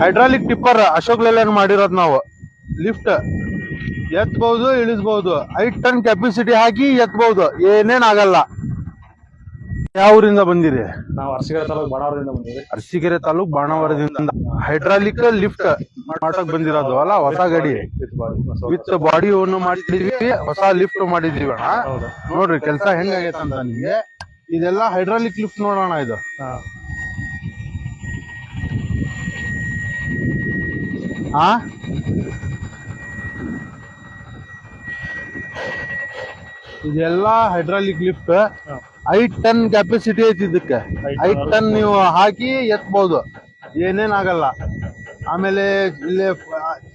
Hydraulic tipper Ashok Layland ಮಾಡಿರೋದು ನಾವು. Lift ಎತ್ಬಹುದು ಇಳಿಸಬಹುದು ಐದ್ ಟನ್ ಕೆಪಾಸಿಟಿ ಹಾಕಿ ಎತ್ಬಹುದು ಏನೇನ್ ಆಗಲ್ಲ. ಯಾವ ಊರಿಂದ ಬಂದಿರಿ? ನಾವು ಅರಸಿಕೆರೆ ತಾಲೂಕು ಬಾಣಾವರದಿಂದ ಬಂದಿವಿ. ಅರಸಿಕೆರೆ ತಾಲೂಕ್ ಬಾಣಾವರದಿಂದ. ಹೈಡ್ರಾಲಿಕ್ ಲಿಫ್ಟ್ ಮಾಡಕ್ ಬಂದಿರೋದು ಅಲ್ಲ ಹೊಸ ಗಡಿ. ವಿತ್ ಬಾಡಿ ಅನ್ನು ಮಾಡಿದೀವಿ ಹೊಸ ಲಿಫ್ಟ್ ಮಾಡಿದೀವಿ ಅಣ್ಣ. ನೋಡ್ರಿ ಕೆಲಸ ಹೆಂಗಾಗೈತೆ ಅಂತ ನಿಮ್ಗೆ. ಇದೆಲ್ಲ ಹೈಡ್ರಾಲಿಕ್ ಲಿಫ್ಟ್ ನೋಡೋಣ ಇದು. ಆ? ಇದೆಲ್ಲ ಹೈಡ್ರಾಲಿಕ್ ಲಿಫ್ಟ್. ಐದ್ ಟನ್ ಕೆಪಾಸಿಟಿ ಐತಿ ಇದಕ್ಕೆ. ಐದ್ ಟನ್ ನೀವು ಹಾಕಿ ಎತ್ಬಹುದು ಏನೇನ್ ಆಗಲ್ಲ. ಆಮೇಲೆ ಇಲ್ಲಿ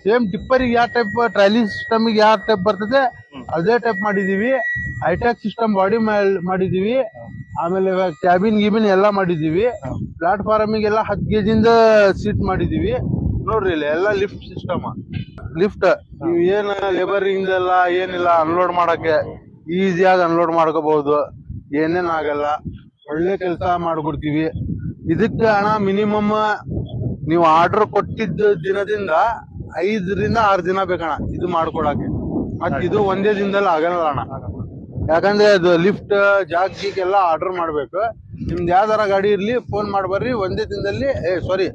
ಸೇಮ್ ಟಿಪ್ಪರಿಗೆ ಯಾವ ಟೈಪ್ ಟ್ರಾಲಿ ಸಿಸ್ಟಮಿಗೆ ಯಾವ ಟೈಪ್ ಬರ್ತದೆ ಅದೇ ಟೈಪ್ ಮಾಡಿದೀವಿ. ಹೈಟೆಕ್ ಸಿಸ್ಟಮ್ ಬಾಡಿ ಮಾಡಿದೀವಿ. ಆಮೇಲೆ ಕ್ಯಾಬಿನ್ ಗಿಬಿನ್ ಎಲ್ಲ ಮಾಡಿದೀವಿ. ಪ್ಲಾಟ್ಫಾರ್ಮಿಗೆಲ್ಲ ಹತ್ತು ಕೆಜಿಂದ ಸೀಟ್ ಮಾಡಿದೀವಿ. ನೋಡ್ರಿ ಇಲ್ಲಿ ಎಲ್ಲ ಲಿಫ್ಟ್ ಸಿಸ್ಟಮ್ ಲಿಫ್ಟ್ ನೀವು ಏನ್ ಲೇಬರಿಂಗ್ ಎಲ್ಲ ಏನಿಲ್ಲ ಅನ್ಲೋಡ್ ಮಾಡಕ್ಕೆ ಈಸಿಯಾಗಿ ಅನ್ಲೋಡ್ ಮಾಡ್ಕೋಬಹುದು. ಏನೇನ್ ಆಗಲ್ಲ. ಒಳ್ಳೆ ಕೆಲಸ ಮಾಡ್ಕೊಡ್ತೀವಿ ಇದಕ್ಕೆ ಹಣ ಮಿನಿಮಮ್ ನೀವು ಆರ್ಡರ್ ಕೊಟ್ಟಿದ್ದ ದಿನದಿಂದ ಐದರಿಂದ ಆರು ದಿನ ಬೇಕಣ ಇದು ಮಾಡ್ಕೊಡಕ್ಕೆ ಮತ್ ಇದು ಒಂದೇ ದಿನದಲ್ಲಿ ಆಗಲ್ಲ ಅಣ್ಣ. ಯಾಕಂದ್ರೆ ಅದು ಲಿಫ್ಟ್ ಜಾಗ್ ಎಲ್ಲ ಆರ್ಡರ್ ಮಾಡ್ಬೇಕು. ನಿಮ್ದು ಯಾವ್ದಾರ ಗಾಡಿ ಇರ್ಲಿ ಫೋನ್ ಮಾಡ್ಬರ್ರಿ ಒಂದೇ ದಿನದಲ್ಲಿ, ಏ ಸಾರಿ